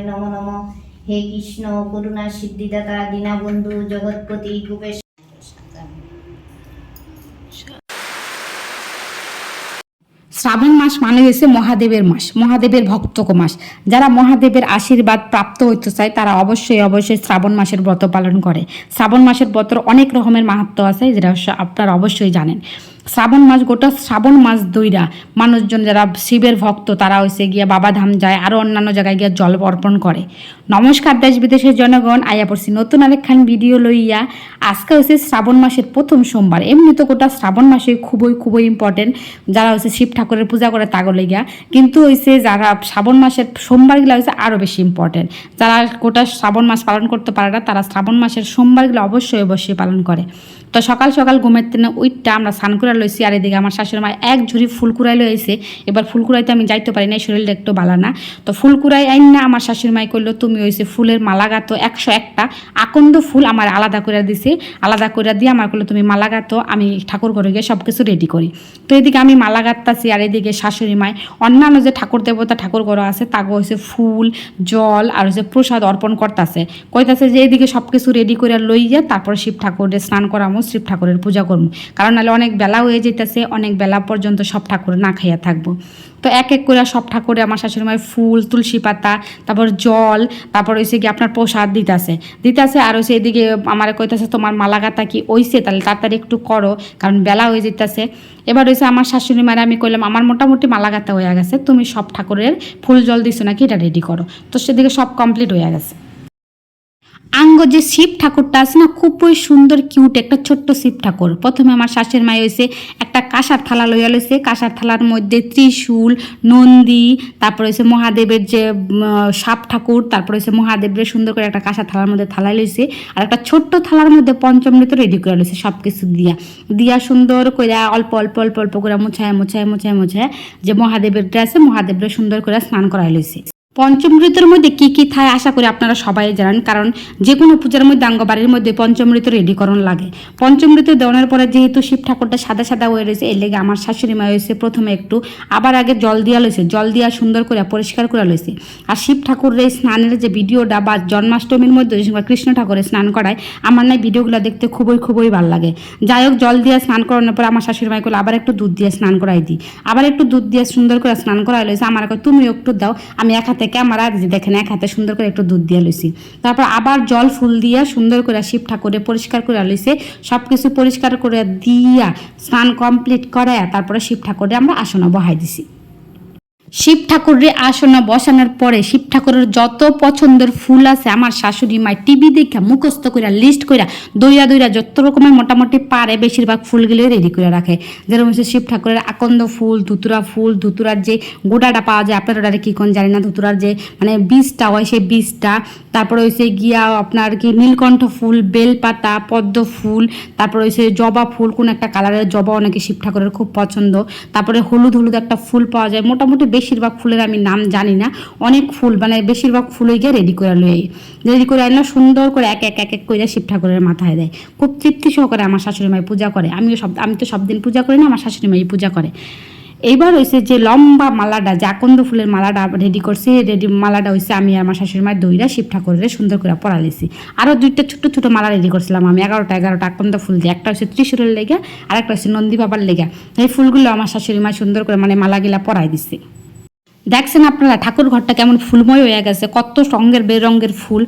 নৃসিংহায় নম নম। হে কৃষ্ণ, করুণা, সিদ্ধিদাতা, দীনাবন্ধু, জগৎপতি, গোপেশ। শ্রাবণ মাস মানে হয়েছে মহাদেবের মাস, মহাদেবের ভক্তক মাস। যারা মহাদেবের আশীর্বাদ প্রাপ্ত হইতে চায়, তারা অবশ্যই অবশ্যই শ্রাবণ মাসের ব্রত পালন করে। শ্রাবণ মাসের ব্রতর অনেক রকমের মাহাত্ম আছে, যেটা আপনারা অবশ্যই জানেন। শ্রাবণ মাস, গোটা শ্রাবণ মাস দইরা মানুষজন যারা শিবের ভক্ত, তারা হয়েছে গিয়া বাবাধাম যায় আরও অন্যান্য জায়গায় গিয়ে জল অর্পণ করে। নমস্কার দেশ বিদেশের জনগণ আয়া পড়ছি নতুন আরেকখান ভিডিও লইয়া। আজকে হচ্ছে শ্রাবণ মাসের প্রথম সোমবার। এমনি তো গোটা শ্রাবণ মাসে খুবই খুবই ইম্পর্টেন্ট যারা হচ্ছে শিব ঠাকুরের পূজা করে তাগো লেগিয়া কিন্তু হয়েছে যারা শ্রাবণ মাসের সোমবারগুলো হচ্ছে আরও বেশি ইম্পর্টেন্ট যারা গোটা শ্রাবণ মাস পালন করতে পারে না, তারা শ্রাবণ মাসের সোমবারগুলো অবশ্যই অবশ্যই পালন করে। তো সকাল সকাল ঘুমের তেনে ওইটা আমরা স্নান করে লইছি আর এদিকে আমার শাশুড়ি মা এক ঝুড়ি ফুল কুড়াই লইছে এবার ফুল কুড়াইতে আমি যাইতে পারি না শরীরটা একটু বালা না। তো ফুল কুড়াই আইন না আমার শাশুড়ি মাই করল তুমি হইছে ফুলের মালা গাতো একশো একটা। আকন্দ ফুল আমার আলাদা করে দিছে। আলাদা করে দিয়ে আমার করল তুমি মালা গাতো আমি ঠাকুর ঘরে গিয়ে সব কিছু রেডি করি। তো এদিকে আমি মালা গাঁত্তাছি আর এদিকে শাশুড়ি মায় অন্যান্য যে ঠাকুর দেবতা ঠাকুর ঘর আছে, তাগো হচ্ছে ফুল, জল আর হচ্ছে প্রসাদ অর্পণ করতেছে। কইতাছে যে এদিকে সব কিছু রেডি করে লইয়া তারপর শিব ঠাকুরের স্নান করামো, শিব ঠাকুরের পূজা করব কারণ নাহলে অনেক বেলা হয়ে যেতেছে অনেক বেলা পর্যন্ত সব ঠাকুর না খাইয়া থাকব। তো এক এক করে সব ঠাকুরে আমার শাশুড়ি মায়ের ফুল, তুলসী পাতা, তারপর জল, তারপর হয়েছে কি আপনার প্রসাদ দিতেছে। দিতেছে আর হচ্ছে এদিকে আমার কইতাছে, তোমার মালা গাঁথা কি ওইছে তাহলে তাড়াতাড়ি একটু করো, কারণ বেলা হয়ে যেতেছে এবার হয়েছে আমার শাশুড়ি মায়ের আমি কইলাম, আমার মোটামুটি মালা গাঁথা হয়ে গেছে, তুমি সব ঠাকুরের ফুল, জল দিছো নাকি, এটা রেডি করো। তো সেদিকে সব কমপ্লিট হয়ে গেছে। আঙ্গ যে শিব ঠাকুরটা আছে না, খুবই সুন্দর কিউট একটা ছোট্ট শিব ঠাকুর। প্রথমে আমার শাশুড়ি মাই হয়েছে একটা কাঁসার থালা লইয়া লইছে। কাঁসার থালার মধ্যে ত্রিশূল, নন্দী, তারপর হয়েছে মহাদেবের যে সাপ ঠাকুর, তারপর হয়েছে মহাদেবের সুন্দর করে একটা কাঁসার থালার মধ্যে থালায় লইছে। আর একটা ছোট্ট থালার মধ্যে পঞ্চমৃত রেডি করে লইছে সব কিছু দিয়া। দিয়া সুন্দর করে অল্প অল্প অল্প অল্প করে মুছায় মুছায় মুছায় মুছায় যে মহাদেবের আছে মহাদেবের সুন্দর করে স্নান করাই লইছে। পঞ্চমৃতের মধ্যে কি কি থায় আশা করি আপনারা সবাই জানেন, কারণ যে কোনো পূজার মধ্যে আঙ্গবাড়ির মধ্যে পঞ্চমৃত রেডিকরণ লাগে। পঞ্চমৃত দেওয়ানোর পরে যেহেতু শিব ঠাকুরটা সাদা সাদা হয়ে রয়েছে, এর লেগে আমার শাশুড়ি মা হয়েছে প্রথমে একটু আবার আগে জল দিয়া লইছে, জল দিয়া সুন্দর করে পরিষ্কার করে লইছে। আর শিব ঠাকুরের এই স্নানের যে ভিডিওটা বা জন্মাষ্টমীর মধ্যে যে বা কৃষ্ণ ঠাকুরের স্নান করায়, আমার না ভিডিওগুলো দেখতে খুবই খুবই ভালো লাগে। যাই হোক, জল দিয়ে স্নান করানোর পর আমার শাশুড়ি মাই করল আবার একটু দুধ দিয়ে স্নান করাই দিই আবার একটু দুধ দিয়ে সুন্দর করে স্নান করাই লইছে, আমার তুমি একটু দাও, আমি এক হাতে ক্যামেরা আর দেখেন এক হাতে সুন্দর করে একটু দুধ দিয়ে লইছি। তারপর আবার জল ফুল দিয়া সুন্দর করে শিব ঠাকুরে পরিষ্কার করে লইছে। সব কিছু পরিষ্কার করে দিয়া স্নান কমপ্লিট করায় তারপরে শিব ঠাকুরে আমরা আসনে বহাই দিছি। শিব ঠাকুরের আসনে বসানোর পরে শিব ঠাকুরের যত পছন্দের ফুল আছে, আমার শাশুড়ি মাই টিভি দেখে মুখস্থ করে লিস্ট করে দইরা দইরা যত রকমের মোটামুটি পারে বেশিরভাগ ফুলগুলো রেডি করে রাখে। যেরকম হচ্ছে শিব ঠাকুরের আকন্দ ফুল, ধুতুরা ফুল, ধুতুরার যে গোটাটা পাওয়া যায়, আপনার ওটা কি কোন জানি না, ধুতুরার যে মানে বীজটা হয় সেই বীজটা। তারপরে হয়েছে গিয়া আপনার কি নীলকণ্ঠ ফুল, বেলপাতা, পদ্ম ফুল, তারপরে হয়েছে জবা ফুল, কোন একটা কালারের জবা অনেকে শিব ঠাকুরের খুব পছন্দ। তারপরে হলুদ হলুদ একটা ফুল পাওয়া যায়, মোটামুটি বেশিরভাগ ফুলের আমি নাম জানি না। অনেক ফুল মানে বেশিরভাগ ফুলই গিয়ে রেডি করে লই রেডি করে আনলে সুন্দর করে এক এক এক এক করে শিব ঠাকুরের মাথায় দেয়। খুব তৃপ্তি সহকারে আমার শাশুড়ি মাই পূজা করে। আমিও সব, আমি তো সব দিন পূজা করি না, আমার শাশুড়ি মাই পূজা করে। এইবার হয়েছে যে লম্বা মালাটা, যে আকন্দ ফুলের মালাটা রেডি করছি রেডি মালাটা হয়েছে আমি আমার শাশুড়ি মায়ের দইরা শিব ঠাকুরের সুন্দর করে পড়ালেছি আরও দুইটা ছোট ছোট মালা রেডি করছিলাম আমি, এগারোটা এগারোটা আকন্দ ফুল দিয়ে। একটা হচ্ছে ত্রিশুরের লেগে আর একটা হচ্ছে নন্দী বাবার লেগে। এই ফুলগুলো আমার শাশুড়ি মা সুন্দর করে মানে মালাগুলা পরাই দিচ্ছে দেখছেন আপনারা, ঠাকুর ঘরটা কেমন ফুলময় হয়ে গেছে, কত রঙের বেরঙের ফুল।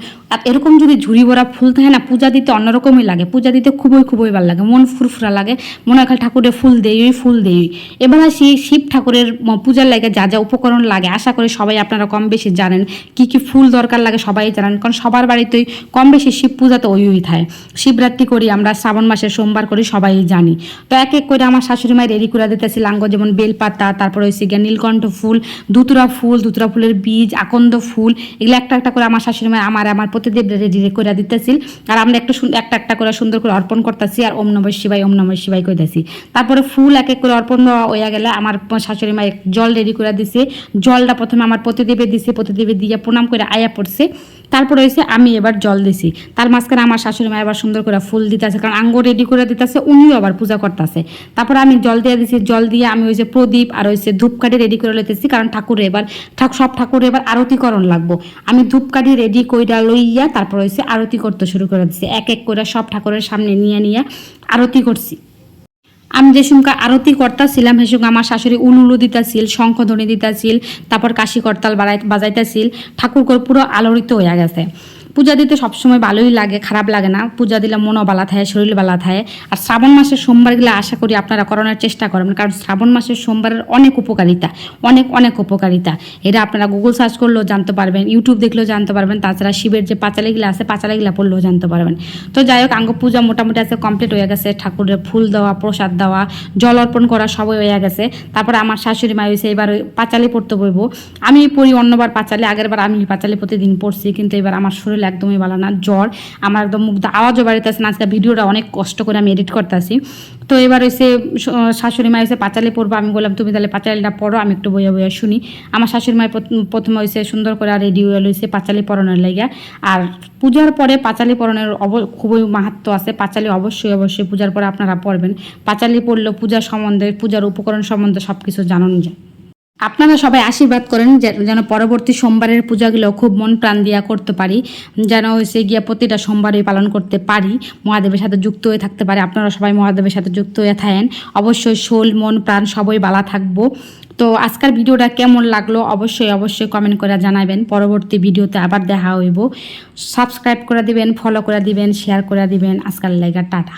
এরকম যদি ঝুড়ি ভরা ফুল থাকে না, পূজা দিতে অন্যরকমই লাগে। পূজা দিতে খুবই খুবই ভালো লাগে, মন ফুরফুরা লাগে। মনে হয় ঠাকুরের ফুল দেই ফুল দেই এবার আসি শিব ঠাকুরের পূজার লাগে যা যা উপকরণ লাগে। আশা করি সবাই আপনারা কম বেশি জানেন কি কি ফুল দরকার লাগে সবাই জানেন, কারণ সবার বাড়িতেই কম বেশি শিব পূজাতে ওই ওই থাকে। শিবরাত্রি করি আমরা, শ্রাবণ মাসে সোমবার করি, সবাই জানি। তো এক এক করে আমার শাশুড়ি মায়ের রেডি করে দিতেছি লাঙ্গ যেমন বেলপাতা, তারপর ওই গিয়ে নীলকণ্ঠ ফুল ধুতুরা ফুল ধুতুরা ফুলের বীজ, আকন্দ ফুল, এগুলো একটা একটা করে আমার শাশুড়ি মা আমার আমার প্রতিদেব রেডি করে দিতেছিল। আর আমরা একটু একটা একটা করে সুন্দর করে অর্পণ করতেছি আর ওম নম শিবাই ওম নম শিবাই কইতেছি। তারপরে ফুল এক এক করে অর্পণ হয়ে গেলে আমার শাশুড়ি মায়ের জল রেডি করে দিছে। জলটা প্রথমে আমার প্রতিদেবে দিছে প্রতিদেবে দিয়ে প্রণাম করে আয়া পড়ছে। তারপর হয়েছে আমি এবার জল দিছি। তার মাঝখানে আমার শাশুড়ি মা এবার সুন্দর করে ফুল দিতেছে, কারণ আঙ্গ রেডি করে দিতেছে, উনিও আবার পূজা করতেছে। তারপর আমি জল দিয়ে দিছি, জল দিয়ে আমি হয়েছে প্রদীপ আর হয়েছে ধূপকাঠি রেডি করে লইতেছি, কারণ ঠাকুরে এবার, ঠাক সব ঠাকুরে এবার আরতিকরণ লাগবো। আমি ধূপকাঠি রেডি কইরা লইয়া তারপর হয়েছে আরতি করতে শুরু করে দিছি। এক এক করে সব ঠাকুরের সামনে নিয়ে নিয়ে আরতি করছি। আমি যে সঙ্গে আরতি করতাছিলাম সে সঙ্গে আমার শাশুড়ি উলুলু দিতাছিল শঙ্খধ্বনি দিতাছিল, তারপর কাশি করতাল বাজাইতাছিল ঠাকুর করে পুরো আলোড়িত হয়ে গেছে। পূজা দিতে সবসময় ভালোই লাগে, খারাপ লাগে না। পূজা দিলে মনও বালা থাকে শরীর বালা থাকে। আর শ্রাবণ মাসের সোমবারগুলো আশা করি আপনারা করানোর চেষ্টা করবেন, কারণ শ্রাবণ মাসের সোমবারের অনেক উপকারিতা, অনেক অনেক উপকারিতা। এটা আপনারা গুগল সার্চ করলেও জানতে পারবেন ইউটিউব দেখলেও জানতে পারবেন, তাছাড়া শিবের যে পাঁচালিগুলো আছে, পাঁচালিগুলো পড়লেও জানতে পারবেন। তো যাই হোক, আঙ্গ পূজা মোটামুটি আছে কমপ্লিট হয়ে গেছে। ঠাকুরের ফুল দেওয়া, প্রসাদ দেওয়া, জল অর্পণ করা সবই হয়ে গেছে। তারপরে আমার শাশুড়ি মা হয়েছে এবার পাঁচালি পড়তে বইব। আমি পড়ি অন্যবার পাঁচালি আগের বার আমি পাঁচালি প্রতিদিন পড়ছি, কিন্তু এবার আমার শরীর একদমই ভালো না, জ্বর, আমার একদম মুখ আওয়াজও বাড়িতেছে না, আজকে ভিডিওটা অনেক কষ্ট করে আমি এডিট করতেছি। তো এবার হয়েছে শাশুড়ি মা এসে পাঁচালি পড়ব আমি বললাম, তুমি তাহলে পাঁচালিটা পড়ো আমি একটু বইয়া বইয়া শুনি। আমার শাশুড়ি মায়ের প্রথমে হয়েছে সুন্দর করে রেডি হয়ে লইছে পাঁচালি পড়ানোর লেগে আর পূজার পরে পাঁচালি পড়ানোর অব, খুবই মাহাত্ম আছে, পাঁচালি অবশ্যই অবশ্যই পূজার পরে আপনারা পড়বেন পাঁচালি পড়লেও পূজার সম্বন্ধে, পূজার উপকরণ সম্বন্ধে সব কিছু জানানো যায়। আপনারা সবাই আশীর্বাদ করেন যেন পরবর্তী সোমবারের পূজাগুলো খুব মন প্রাণ দিয়া করতে পারি, যেন হচ্ছে গিয়া প্রতিটা সোমবারই পালন করতে পারি, মহাদেবের সাথে যুক্ত হয়ে থাকতে পারি। আপনারা সবাই মহাদেবের সাথে যুক্ত হয়ে থাকেন। অবশ্যই শোল, মন, প্রাণ সবই বালা থাকব। তো আজকের ভিডিওটা কেমন লাগল অবশ্যই অবশ্যই কমেন্ট করে জানাবেন। পরবর্তী ভিডিওতে আবার দেখা হইব। সাবস্ক্রাইব করে দিবেন ফলো করে দিবেন শেয়ার করে দিবেন। আজকাল লাইগা টাটা।